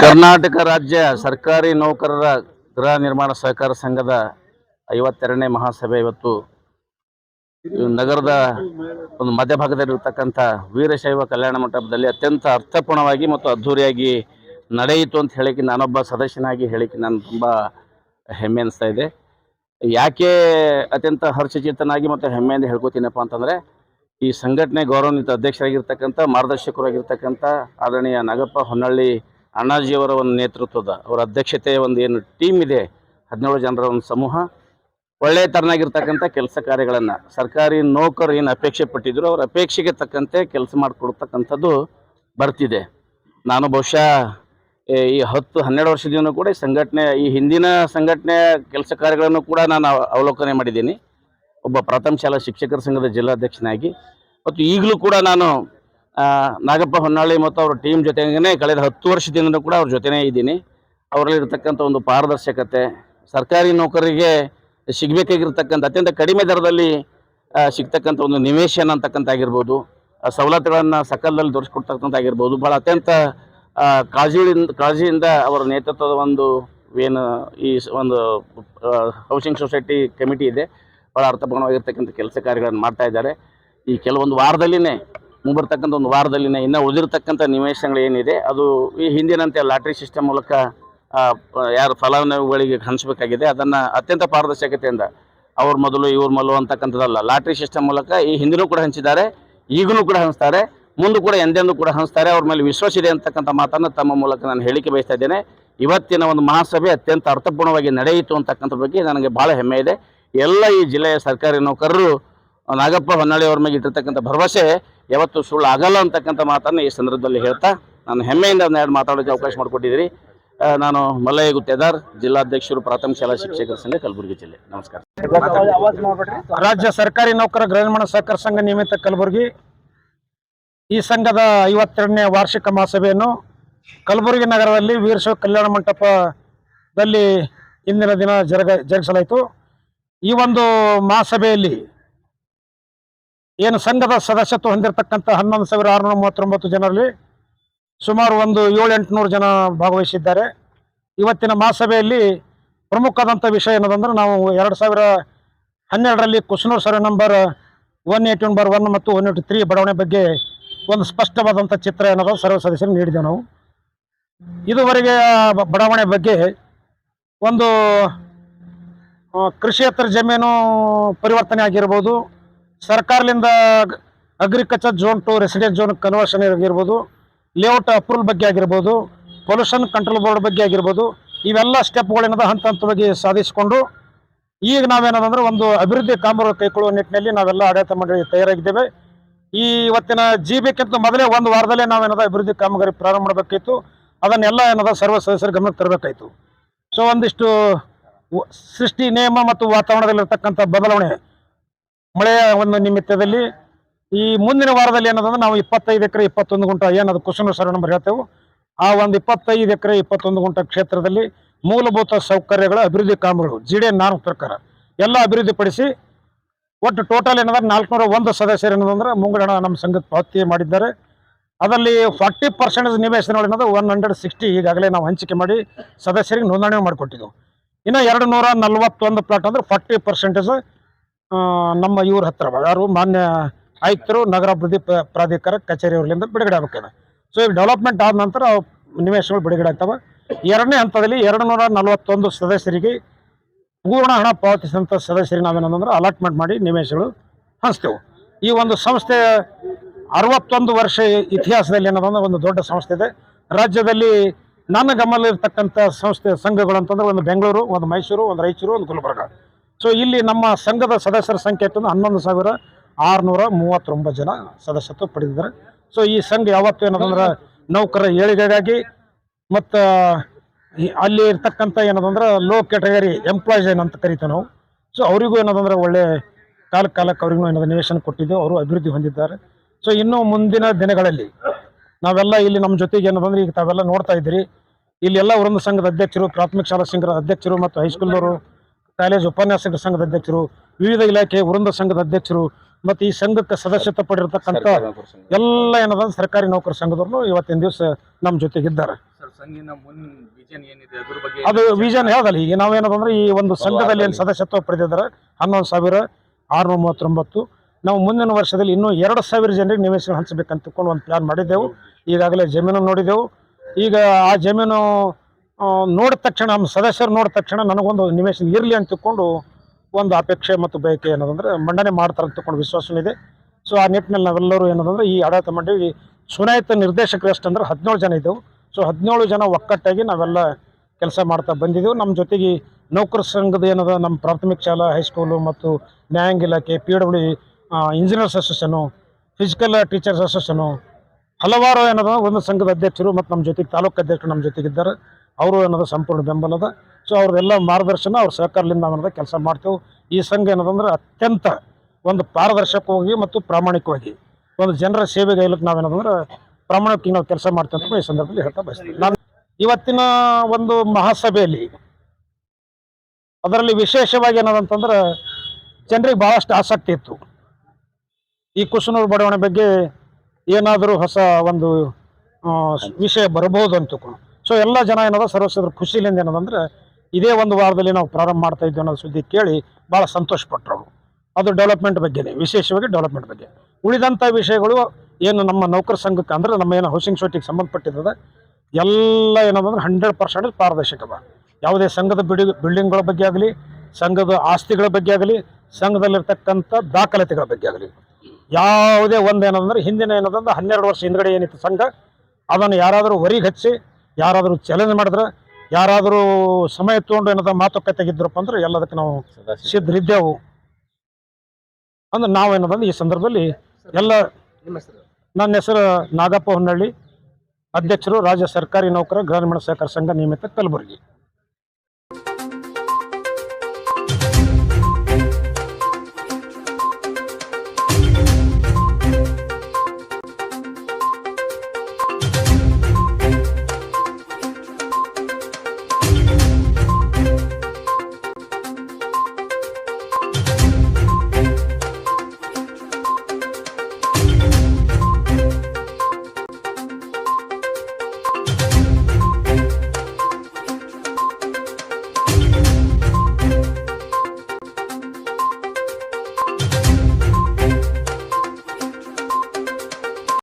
ಕರ್ನಾಟಕ ರಾಜ್ಯ ಸರ್ಕಾರಿ ನೌಕರರ ಗೃಹ ನಿರ್ಮಾಣ ಸಹಕಾರ ಸಂಘದ ಐವತ್ತೆರಡನೇ ಮಹಾಸಭೆ ಇವತ್ತು ನಗರದ ಒಂದು ಮಧ್ಯಭಾಗದಲ್ಲಿರ್ತಕ್ಕಂಥ ವೀರಶೈವ ಕಲ್ಯಾಣ ಮಂಟಪದಲ್ಲಿ ಅತ್ಯಂತ ಅರ್ಥಪೂರ್ಣವಾಗಿ ಮತ್ತು ಅದ್ಧೂರಿಯಾಗಿ ನಡೆಯಿತು ಅಂತ ಹೇಳಿಕೆ ನಾನೊಬ್ಬ ಸದಸ್ಯನಾಗಿ ಹೇಳಿಕೆ ನಾನು ತುಂಬ ಹೆಮ್ಮೆ ಅನಿಸ್ತಾ ಇದೆ. ಯಾಕೆ ಅತ್ಯಂತ ಹರ್ಷಚಿತ್ತನಾಗಿ ಮತ್ತು ಹೆಮ್ಮೆಯಿಂದ ಹೇಳ್ಕೊತೀನಪ್ಪ ಅಂತಂದರೆ, ಈ ಸಂಘಟನೆ ಗೌರವಾನ್ವಿತ ಅಧ್ಯಕ್ಷರಾಗಿರ್ತಕ್ಕಂಥ, ಮಾರ್ಗದರ್ಶಕರಾಗಿರ್ತಕ್ಕಂಥ ಆದರಣೀಯ ನಾಗಪ್ಪ ಹೊನ್ನಳ್ಳಿ ಅಣ್ಣಾಜಿಯವರ ಒಂದು ನೇತೃತ್ವದ ಅವರ ಅಧ್ಯಕ್ಷತೆಯ ಒಂದು ಏನು ಟೀಮ್ ಇದೆ, ಹದಿನೇಳು ಜನರ ಒಂದು ಸಮೂಹ. ಒಳ್ಳೆಯ ತರನಾಗಿರ್ತಕ್ಕಂಥ ಕೆಲಸ ಕಾರ್ಯಗಳನ್ನು ಸರ್ಕಾರಿ ನೌಕರು ಏನು ಅಪೇಕ್ಷೆ ಪಟ್ಟಿದ್ರು, ಅವರ ಅಪೇಕ್ಷೆಗೆ ತಕ್ಕಂತೆ ಕೆಲಸ ಮಾಡಿಕೊಡ್ತಕ್ಕಂಥದ್ದು ಬರ್ತಿದೆ. ನಾನು ಬಹುಶಃ ಈ ಹತ್ತು, ಹನ್ನೆರಡು ವರ್ಷದಿಂದ ಕೂಡ ಈ ಸಂಘಟನೆ, ಈ ಹಿಂದಿನ ಸಂಘಟನೆಯ ಕೆಲಸ ಕಾರ್ಯಗಳನ್ನು ಕೂಡ ನಾನು ಅವಲೋಕನೆ ಮಾಡಿದ್ದೀನಿ. ಒಬ್ಬ ಪ್ರಾಥಮಿಕ ಶಾಲಾ ಶಿಕ್ಷಕರ ಸಂಘದ ಜಿಲ್ಲಾಧ್ಯಕ್ಷನಾಗಿ. ಮತ್ತು ಈಗಲೂ ಕೂಡ ನಾನು ನಾಗಪ್ಪ ಹೊನ್ನಾಳಿ ಮತ್ತು ಅವ್ರ ಟೀಮ್ ಜೊತೆಗೇ ಕಳೆದ ಹತ್ತು ವರ್ಷದಿಂದ ಕೂಡ ಅವ್ರ ಜೊತೆನೇ ಇದ್ದೀನಿ. ಅವರಲ್ಲಿರ್ತಕ್ಕಂಥ ಒಂದು ಪಾರದರ್ಶಕತೆ, ಸರ್ಕಾರಿ ನೌಕರರಿಗೆ ಸಿಗಬೇಕಾಗಿರ್ತಕ್ಕಂಥ ಅತ್ಯಂತ ಕಡಿಮೆ ದರದಲ್ಲಿ ಸಿಗ್ತಕ್ಕಂಥ ಒಂದು ನಿವೇಶನ ಅಂತಕ್ಕಂಥ ಆಗಿರ್ಬೋದು ಸವಲತ್ತುಗಳನ್ನು ಸಕಾಲದಲ್ಲಿ ದೊರಕಿಸ್ಕೊಡ್ತಕ್ಕಂಥ ಆಗಿರ್ಬೋದು ಭಾಳ ಅತ್ಯಂತ ಕಾಳಜಿಯಿಂದ ಕಾಳಜಿಯಿಂದ ಅವರ ನೇತೃತ್ವದ ಒಂದು ಏನು, ಈ ಒಂದು ಹೌಸಿಂಗ್ ಸೊಸೈಟಿ ಕಮಿಟಿ ಇದೆ. ಭಾಳ ಅರ್ಥಪೂರ್ಣವಾಗಿರ್ತಕ್ಕಂಥ ಕೆಲಸ ಕಾರ್ಯಗಳನ್ನು ಮಾಡ್ತಾ ಇದ್ದಾರೆ. ಈ ಕೆಲವೊಂದು ವಾರದಲ್ಲಿನೇ ಮುಂಬರ್ತಕ್ಕಂಥ ಒಂದು ವಾರದಲ್ಲಿ ಇನ್ನು ಉಳಿದಿರ್ತಕ್ಕಂಥ ನಿವೇಶನಗಳು ಏನಿದೆ, ಅದು ಈ ಹಿಂದಿನಂತೆ ಲಾಟ್ರಿ ಸಿಸ್ಟಮ್ ಮೂಲಕ ಯಾರು ಫಲಾನುಭವಿಗಳಿಗೆ ಹಂಚಬೇಕಾಗಿದೆ. ಅದನ್ನು ಅತ್ಯಂತ ಪಾರದರ್ಶಕತೆಯಿಂದ ಅವ್ರ ಮೊದಲು, ಇವ್ರ ಮೊದಲು ಅಂತಕ್ಕಂಥದ್ದಲ್ಲ. ಲಾಟ್ರಿ ಸಿಸ್ಟಮ್ ಮೂಲಕ ಈ ಹಿಂದಿನೂ ಕೂಡ ಹಂಚಿದ್ದಾರೆ, ಈಗಲೂ ಕೂಡ ಹಂಚ್ತಾರೆ, ಮುಂದೆ ಕೂಡ ಎಂದೆಂದೂ ಕೂಡ ಹಂಚ್ತಾರೆ. ಅವ್ರ ಮೇಲೆ ವಿಶ್ವಾಸ ಇದೆ ಅಂತಕ್ಕಂಥ ಮಾತನ್ನು ತಮ್ಮ ಮೂಲಕ ನಾನು ಹೇಳಿಕೆ ಬಯಸ್ತಾ ಇದ್ದೇನೆ. ಇವತ್ತಿನ ಒಂದು ಮಹಾಸಭೆ ಅತ್ಯಂತ ಅರ್ಥಪೂರ್ಣವಾಗಿ ನಡೆಯಿತು ಅಂತಕ್ಕಂಥ ಬಗ್ಗೆ ನನಗೆ ಭಾಳ ಹೆಮ್ಮೆ ಇದೆ. ಎಲ್ಲ ಈ ಜಿಲ್ಲೆಯ ಸರ್ಕಾರಿ ನೌಕರರು ನಾಗಪ್ಪ ಹೊನ್ನಾಳಿ ಅವ್ರ ಮೇಲೆ ಇಟ್ಟಿರ್ತಕ್ಕಂಥ ಭರವಸೆ ಯಾವತ್ತು ಸುಳ್ಳು ಆಗಲ್ಲ ಅಂತಕ್ಕಂಥ ಮಾತನ್ನು ಈ ಸಂದರ್ಭದಲ್ಲಿ ಹೇಳ್ತಾ ನಾನು ಹೆಮ್ಮೆಯಿಂದ ಎರಡು ಮಾತಾಡೋಕ್ಕೆ ಅವಕಾಶ ಮಾಡಿಕೊಟ್ಟಿದ್ದೀರಿ. ನಾನು ಮಲ್ಲಯ್ಯ ಗುತ್ತೇದಾರ್, ಜಿಲ್ಲಾಧ್ಯಕ್ಷರು, ಪ್ರಾಥಮಿಕ ಶಾಲಾ ಶಿಕ್ಷಕರ ಸಂಘ, ಕಲಬುರಗಿ ಜಿಲ್ಲೆ. ನಮಸ್ಕಾರ. ರಾಜ್ಯ ಸರ್ಕಾರಿ ನೌಕರ ಗ್ರಾಮೀಣ ಸಹಕಾರ ಸಂಘ ನಿಯಮಿತ ಕಲಬುರಗಿ. ಈ ಸಂಘದ ಐವತ್ತೆರಡನೇ ವಾರ್ಷಿಕ ಮಹಾಸಭೆಯನ್ನು ಕಲಬುರಗಿ ನಗರದಲ್ಲಿ ವೀರಶೋ ಕಲ್ಯಾಣ ಮಂಟಪದಲ್ಲಿ ಇಂದಿನ ದಿನ ಜರುಗ ಜರುಗಿಸಲಾಯಿತು. ಈ ಒಂದು ಮಹಾಸಭೆಯಲ್ಲಿ ಏನು ಸಂಘದ ಸದಸ್ಯತ್ವ ಹೊಂದಿರತಕ್ಕಂಥ ಹನ್ನೊಂದು ಸಾವಿರ ಆರುನೂರ ಮೂವತ್ತೊಂಬತ್ತು ಜನರಲ್ಲಿ ಸುಮಾರು ಒಂದು ಏಳು ಎಂಟುನೂರು ಜನ ಭಾಗವಹಿಸಿದ್ದಾರೆ. ಇವತ್ತಿನ ಮಹಾಸಭೆಯಲ್ಲಿ ಪ್ರಮುಖವಾದಂಥ ವಿಷಯ ಏನದಂದ್ರೆ ನಾವು ಎರಡು ಸಾವಿರ ಹನ್ನೆರಡರಲ್ಲಿ Kusnur survey number one eighty one bar one ಮತ್ತು ಒನ್ ಏಯ್ಟಿ ತ್ರೀ ಬಡಾವಣೆ ಬಗ್ಗೆ ಒಂದು ಸ್ಪಷ್ಟವಾದಂಥ ಚಿತ್ರ ಏನದ ಸರ್ವ ಸದಸ್ಯರು ನೀಡಿದ್ದೇವೆ ನಾವು. ಇದುವರೆಗೆ ಬಡಾವಣೆ ಬಗ್ಗೆ ಒಂದು ಕೃಷಿಯೇತರ ಜಮೀನು ಪರಿವರ್ತನೆ ಆಗಿರ್ಬೋದು ಸರ್ಕಾರದಿಂದ agriculture zone to residence zone conversion ಆಗಿರ್ಬೋದು ಲೇಔಟ್ ಅಪ್ರೂವಲ್ ಬಗ್ಗೆ ಆಗಿರ್ಬೋದು ಪೊಲ್ಯೂಷನ್ ಕಂಟ್ರೋಲ್ ಬೋರ್ಡ್ ಬಗ್ಗೆ ಆಗಿರ್ಬೋದು, ಇವೆಲ್ಲ ಸ್ಟೆಪ್ಗಳೇನದ ಹಂತ ಹಂತವಾಗಿ ಸಾಧಿಸಿಕೊಂಡು ಈಗ ನಾವೇನದಂದ್ರೆ ಒಂದು ಅಭಿವೃದ್ಧಿ ಕಾಮಗಾರಿ ಕೈಗೊಳ್ಳುವ ನಿಟ್ಟಿನಲ್ಲಿ ನಾವೆಲ್ಲ ಆಡಳಿತ ಮಂಡಳಿ ತಯಾರಾಗಿದ್ದೇವೆ. ಈ ಇವತ್ತಿನ ಜಿ ಬೇಕಿಂತ ಮೊದಲೇ ಒಂದು ವಾರದಲ್ಲೇ ನಾವೇನದ ಅಭಿವೃದ್ಧಿ ಕಾಮಗಾರಿ ಪ್ರಾರಂಭ ಮಾಡಬೇಕಿತ್ತು ಅದನ್ನೆಲ್ಲ ಏನದ ಸರ್ವ ಸದಸ್ಯರ ಗಮನಕ್ಕೆ ತರಬೇಕಾಯಿತು. ಸೊ ಒಂದಿಷ್ಟು ಸೃಷ್ಟಿ, ನಿಯಮ ಮತ್ತು ವಾತಾವರಣದಲ್ಲಿರ್ತಕ್ಕಂಥ ಬದಲಾವಣೆ ಮಳೆಯ ಒಂದು ನಿಮಿತ್ತದಲ್ಲಿ ಈ ಮುಂದಿನ ವಾರದಲ್ಲಿ ಏನದಂದ್ರೆ ನಾವು ಇಪ್ಪತ್ತೈದು ಎಕರೆ, ಇಪ್ಪತ್ತೊಂದು ಗುಂಟ ಏನದು ಕುಸುಮ ಸರ ನಂಬರ್ ಹೇಳ್ತೇವೆ. ಆ ಒಂದು ಇಪ್ಪತ್ತೈದು ಎಕರೆ, ಇಪ್ಪತ್ತೊಂದು ಗುಂಟ ಕ್ಷೇತ್ರದಲ್ಲಿ ಮೂಲಭೂತ ಸೌಕರ್ಯಗಳ ಅಭಿವೃದ್ಧಿ ಕಾಮಗಳು ಜಿ ಡಿ ನಾಲ್ಕು ಪ್ರಕಾರ. ಎಲ್ಲ ಅಭಿವೃದ್ಧಿಪಡಿಸಿ ಒಟ್ಟು ಟೋಟಲ್ ಏನಂದ್ರೆ ನಾಲ್ಕುನೂರ ಒಂದು ಸದಸ್ಯರು ಏನದಂದ್ರೆ ಮುಂಗಡ ನಮ್ಮ ಸಂಘದ ಪಾವತಿ ಮಾಡಿದ್ದಾರೆ. ಅದರಲ್ಲಿ ಫಾರ್ಟಿ ಪರ್ಸೆಂಟೇಜ್ ನಿವೇಶನಗಳು ಏನದು ಒನ್ ಹಂಡ್ರೆಡ್ ಸಿಕ್ಸ್ಟಿ ಈಗಾಗಲೇ ನಾವು ಹಂಚಿಕೆ ಮಾಡಿ ಸದಸ್ಯರಿಗೆ ನೋಂದಣಿ ಮಾಡಿಕೊಟ್ಟಿದ್ದೆವು. ಇನ್ನು ಎರಡು ನೂರ ನಲ್ವತ್ತೊಂದು ಪ್ಲಾಟ್ ಅಂದ್ರೆ ಫಾರ್ಟಿ ಪರ್ಸೆಂಟೇಜ್ ನಮ್ಮ ಇವ್ರ ಹತ್ರ ಯಾರು ಮಾನ್ಯ ಆಯುಕ್ತರು ನಗರಾಭಿವೃದ್ಧಿ ಪ್ರಾಧಿಕಾರ ಕಚೇರಿಯವರಿಂದ ಬಿಡುಗಡೆ ಆಗ್ಬೇಕಿದೆ ಸೊ ಈಗ ಡೆವಲಪ್ಮೆಂಟ್ ಆದ ನಂತರ ನಿವೇಶಗಳು ಬಿಡುಗಡೆ ಆಗ್ತವೆ. ಎರಡನೇ ಹಂತದಲ್ಲಿ ಎರಡು ನೂರ ನಲವತ್ತೊಂದು ಸದಸ್ಯರಿಗೆ ಪೂರ್ಣ ಹಣ ಪಾವತಿಸಿದಂಥ ಸದಸ್ಯರಿಗೆ ನಾವೇನಂದ್ರೆ ಅಲಾಟ್ಮೆಂಟ್ ಮಾಡಿ ನಿವೇಶಗಳು ಹಂಚ್ತೇವೆ. ಈ ಒಂದು ಸಂಸ್ಥೆ ಅರವತ್ತೊಂದು ವರ್ಷ ಇತಿಹಾಸದಲ್ಲಿ ಏನದಂದ್ರೆ ಒಂದು ದೊಡ್ಡ ಸಂಸ್ಥೆ ಇದೆ. ರಾಜ್ಯದಲ್ಲಿ ನನ್ನ ಗಮನದಲ್ಲಿ ಇರ್ತಕ್ಕಂಥ ಸಂಸ್ಥೆ, ಸಂಘಗಳು ಅಂತಂದ್ರೆ ಒಂದು ಬೆಂಗಳೂರು, ಒಂದು ಮೈಸೂರು, ಒಂದು ರಾಯಚೂರು, ಒಂದು ಗುಲ್ಬರ್ಗ. ಸೊ ಇಲ್ಲಿ ನಮ್ಮ ಸಂಘದ ಸದಸ್ಯರ ಸಂಖ್ಯೆ ಇತ್ತು ಹನ್ನೊಂದು ಸಾವಿರ ಆರುನೂರ ಮೂವತ್ತೊಂಬತ್ತು ಜನ ಸದಸ್ಯತ್ವ ಪಡೆದಿದ್ದಾರೆ. ಸೊ ಈ ಸಂಘ ಯಾವತ್ತು ಏನದಂದ್ರೆ ನೌಕರ ಏಳಿಗೆಗಾಗಿ ಮತ್ತು ಅಲ್ಲಿ ಇರ್ತಕ್ಕಂಥ ಏನದಂದ್ರೆ ಲೋ ಕ್ಯಾಟಗರಿ ಎಂಪ್ಲಾಯ್ಸ್ ಏನಂತ ಕರಿತೀವಿ ನಾವು. ಸೊ ಅವರಿಗೂ ಏನದಂದ್ರೆ ಒಳ್ಳೆ ಕಾಲ ಕಾಲಕ್ಕೆ ಅವ್ರಿಗೂ ಏನದ ನಿವೇಶನ ಕೊಟ್ಟಿದ್ದು, ಅವರು ಅಭಿವೃದ್ಧಿ ಹೊಂದಿದ್ದಾರೆ. ಸೊ ಇನ್ನು ಮುಂದಿನ ದಿನಗಳಲ್ಲಿ ನಾವೆಲ್ಲ ಇಲ್ಲಿ ನಮ್ಮ ಜೊತೆಗೆ ಏನದಂದ್ರೆ ಈಗ ತಾವೆಲ್ಲ ನೋಡ್ತಾ ಇದ್ದೀರಿ. ಇಲ್ಲಿ ಎಲ್ಲ ಒಂದು ಸಂಘದ ಅಧ್ಯಕ್ಷರು, ಪ್ರಾಥಮಿಕ ಶಾಲಾ ಸಂಘದ ಅಧ್ಯಕ್ಷರು ಮತ್ತು ಹೈಸ್ಕೂಲ್ನವರು ಕಾಲೇಜ್ ಉಪನ್ಯಾಸಕರ ಸಂಘದ ಅಧ್ಯಕ್ಷರು ವಿವಿಧ ಇಲಾಖೆ ವೃಂದ ಸಂಘದ ಅಧ್ಯಕ್ಷರು ಮತ್ತು ಈ ಸಂಘಕ್ಕೆ ಸದಸ್ಯತ್ವ ಪಡಿರ್ತಕ್ಕಂಥ ಎಲ್ಲ ಏನದ ಸರ್ಕಾರಿ ನೌಕರ ಸಂಘದವ್ರು ಇವತ್ತಿನ ದಿವಸ ನಮ್ಮ ಜೊತೆಗಿದ್ದಾರೆ. ಅದ್ರ ಬಗ್ಗೆ ಅದು ವಿಜನ್ ಯಾವ್ದಲ್ಲ? ಈಗ ನಾವೇನದಂದ್ರೆ ಈ ಒಂದು ಸಂಘದಲ್ಲಿ ಏನು ಸದಸ್ಯತ್ವ ಪಡೆದಿದ್ದಾರೆ. ಹನ್ನೊಂದು ಸಾವಿರ ಆರುನೂರ ಮೂವತ್ತೊಂಬತ್ತು. ನಾವು ಮುಂದಿನ ವರ್ಷದಲ್ಲಿ ಇನ್ನೂ ಎರಡು ಸಾವಿರ ಜನರಿಗೆ ನಿವೇಶನ ಹಂಚಬೇಕಂತ ತಿಳ್ಕೊಂಡು ಒಂದು ಪ್ಲಾನ್ ಮಾಡಿದ್ದೆವು. ಈಗಾಗಲೇ ಜಮೀನು ನೋಡಿದೆವು ಈಗ ಆ ಜಮೀನು ನೋಡಿದ ತಕ್ಷಣ, ನಮ್ಮ ಸದಸ್ಯರು ನೋಡಿದ ತಕ್ಷಣ ನನಗೊಂದು ನಿವೇಶನ ಇರಲಿ ಅಂತ ತಿಳ್ಕೊಂಡು ಒಂದು ಅಪೇಕ್ಷೆ ಮತ್ತು ಬಯಕೆ ಏನದಂದ್ರೆ ಮಂಡನೆ ಮಾಡ್ತಾರೆ ಅಂತ ತಿಳ್ಕೊಂಡು ವಿಶ್ವಾಸವಿದೆ ಸೊ ಆ ನಿಟ್ಟಿನಲ್ಲಿ ನಾವೆಲ್ಲರೂ ಏನದಂದ್ರೆ ಈ ಆಡಳಿತ ಮಂಡಳಿ ಚುನಾಯಿತ ನಿರ್ದೇಶಕರು ಎಷ್ಟಂದ್ರೆ ಹದಿನೇಳು ಜನ ಇದ್ದೆವು. ಸೊ ಹದಿನೇಳು ಜನ ಒಕ್ಕಟ್ಟಾಗಿ ನಾವೆಲ್ಲ ಕೆಲಸ ಮಾಡ್ತಾ ಬಂದಿದ್ದೆವು. ನಮ್ಮ ಜೊತೆಗೆ ನೌಕರ ಸಂಘದ ಏನದ, ನಮ್ಮ ಪ್ರಾಥಮಿಕ ಶಾಲಾ ಹೈಸ್ಕೂಲು ಮತ್ತು ನ್ಯಾಯಾಂಗ ಇಲಾಖೆ P W engineers association physical teachers association ಹಲವಾರು ಏನದ ಒಂದು ಸಂಘದ ಅಧ್ಯಕ್ಷರು ಮತ್ತು ನಮ್ಮ ಜೊತೆಗೆ ತಾಲೂಕು ಅಧ್ಯಕ್ಷರು ನಮ್ಮ ಜೊತೆಗಿದ್ದಾರೆ ಅವರು ಏನದ ಸಂಪೂರ್ಣ ಬೆಂಬಲದ ಸೊ ಅವ್ರದ್ದೆಲ್ಲ ಮಾರ್ಗದರ್ಶನ, ಅವ್ರ ಸಹಕಾರದಿಂದ ಅನ್ನೋದು ಕೆಲಸ ಮಾಡ್ತೇವೆ. ಈ ಸಂಘ ಏನದಂದ್ರೆ ಅತ್ಯಂತ ಒಂದು ಪಾರದರ್ಶಕವಾಗಿ ಮತ್ತು ಪ್ರಾಮಾಣಿಕವಾಗಿ ಒಂದು ಜನರ ಸೇವೆಗೆ ಇಲ್ಲಕ್ಕೆ ನಾವೇನದಂದ್ರೆ ಪ್ರಾಮಾಣಿಕವಾಗಿ ನಾವು ಕೆಲಸ ಮಾಡ್ತೇವೆ ಅಂತ ಈ ಸಂದರ್ಭದಲ್ಲಿ ಹೇಳ್ತಾ ಬಯಸ್ತೀವಿ ನಾನು ಇವತ್ತಿನ ಒಂದು ಮಹಾಸಭೆಯಲ್ಲಿ ಅದರಲ್ಲಿ ವಿಶೇಷವಾಗಿ ಏನದಂತಂದ್ರೆ ಜನರಿಗೆ ಭಾಳಷ್ಟು ಆಸಕ್ತಿ ಇತ್ತು. ಈ ಕುಸನೂರು ಬಡಾವಣೆ ಬಗ್ಗೆ ಏನಾದರೂ ಹೊಸ ಒಂದು ವಿಷಯ ಬರಬಹುದು ಅಂತ ಸೊ ಎಲ್ಲ ಜನ ಏನದ ಸರ್ವಸ್ವದ್ರ ಖುಷಿಲಿಂದ ಏನದಂದ್ರೆ ಇದೇ ಒಂದು ವಾರದಲ್ಲಿ ನಾವು ಪ್ರಾರಂಭ ಮಾಡ್ತಾ ಇದ್ವಿ ಅನ್ನೋ ಸುದ್ದಿ ಕೇಳಿ ಭಾಳ ಸಂತೋಷಪಟ್ಟರು ಅವರು. ಅದು ಡೆವಲಪ್ಮೆಂಟ್ ಬಗ್ಗೆನೇ ವಿಶೇಷವಾಗಿ ಡೆವಲಪ್ಮೆಂಟ್ ಬಗ್ಗೆ. ಉಳಿದಂಥ ವಿಷಯಗಳು ಏನು ನಮ್ಮ ನೌಕರ ಸಂಘಕ್ಕೆ ಅಂದ್ರೆ ನಮ್ಮ ಏನು ಹೌಸಿಂಗ್ ಸೊಸೈಟಿಗೆ ಸಂಬಂಧಪಟ್ಟಿದ್ದದ, ಎಲ್ಲ ಏನದಂದ್ರೆ ಹಂಡ್ರೆಡ್ ಪರ್ಸೆಂಟ್ ಪಾರದರ್ಶಕದ ಯಾವುದೇ ಸಂಘದ ಬಿಡಿ ಬಿಲ್ಡಿಂಗ್ಗಳ ಬಗ್ಗೆ ಆಗಲಿ, ಸಂಘದ ಆಸ್ತಿಗಳ ಬಗ್ಗೆ ಆಗಲಿ, ಸಂಘದಲ್ಲಿರ್ತಕ್ಕಂಥ ದಾಖಲಾತಿಗಳ ಬಗ್ಗೆ ಆಗಲಿ. ಯಾವುದೇ ಒಂದು ಏನಂದ್ರೆ ಹಿಂದಿನ ಏನದಂದ್ರೆ ಹನ್ನೆರಡು ವರ್ಷ ಹಿಂದ್ಗಡೆ ಏನಿತ್ತು ಸಂಘ, ಅದನ್ನು ಯಾರಾದರೂ ಹೊರಿಗೆ ಹಚ್ಚಿ ಯಾರಾದರೂ ಚಾಲೆಂಜ್ ಮಾಡಿದ್ರೆ ಯಾರಾದರೂ ಸಮಯ ತೊಗೊಂಡು ಏನದ ಮಾತುಕತೆಗಿದ್ರಪ್ಪ ಅಂದ್ರೆ ಎಲ್ಲದಕ್ಕೆ ನಾವು ಸಿದ್ಧರಿದ್ದೆವು. ಅಂದ್ರೆ ನಾವೇನದಂದ್ರೆ ಈ ಸಂದರ್ಭದಲ್ಲಿ ಎಲ್ಲ ನನ್ನ ಹೆಸರು ನಾಗಪ್ಪ ಹೊನ್ನಳ್ಳಿ ಅಧ್ಯಕ್ಷರು ರಾಜ್ಯ ಸರ್ಕಾರಿ ನೌಕರ ಗ್ರಾಮೀಣ ಸಹಕಾರ ಸಂಘ ನಿಯಮಿತ ಕಲಬುರಗಿ.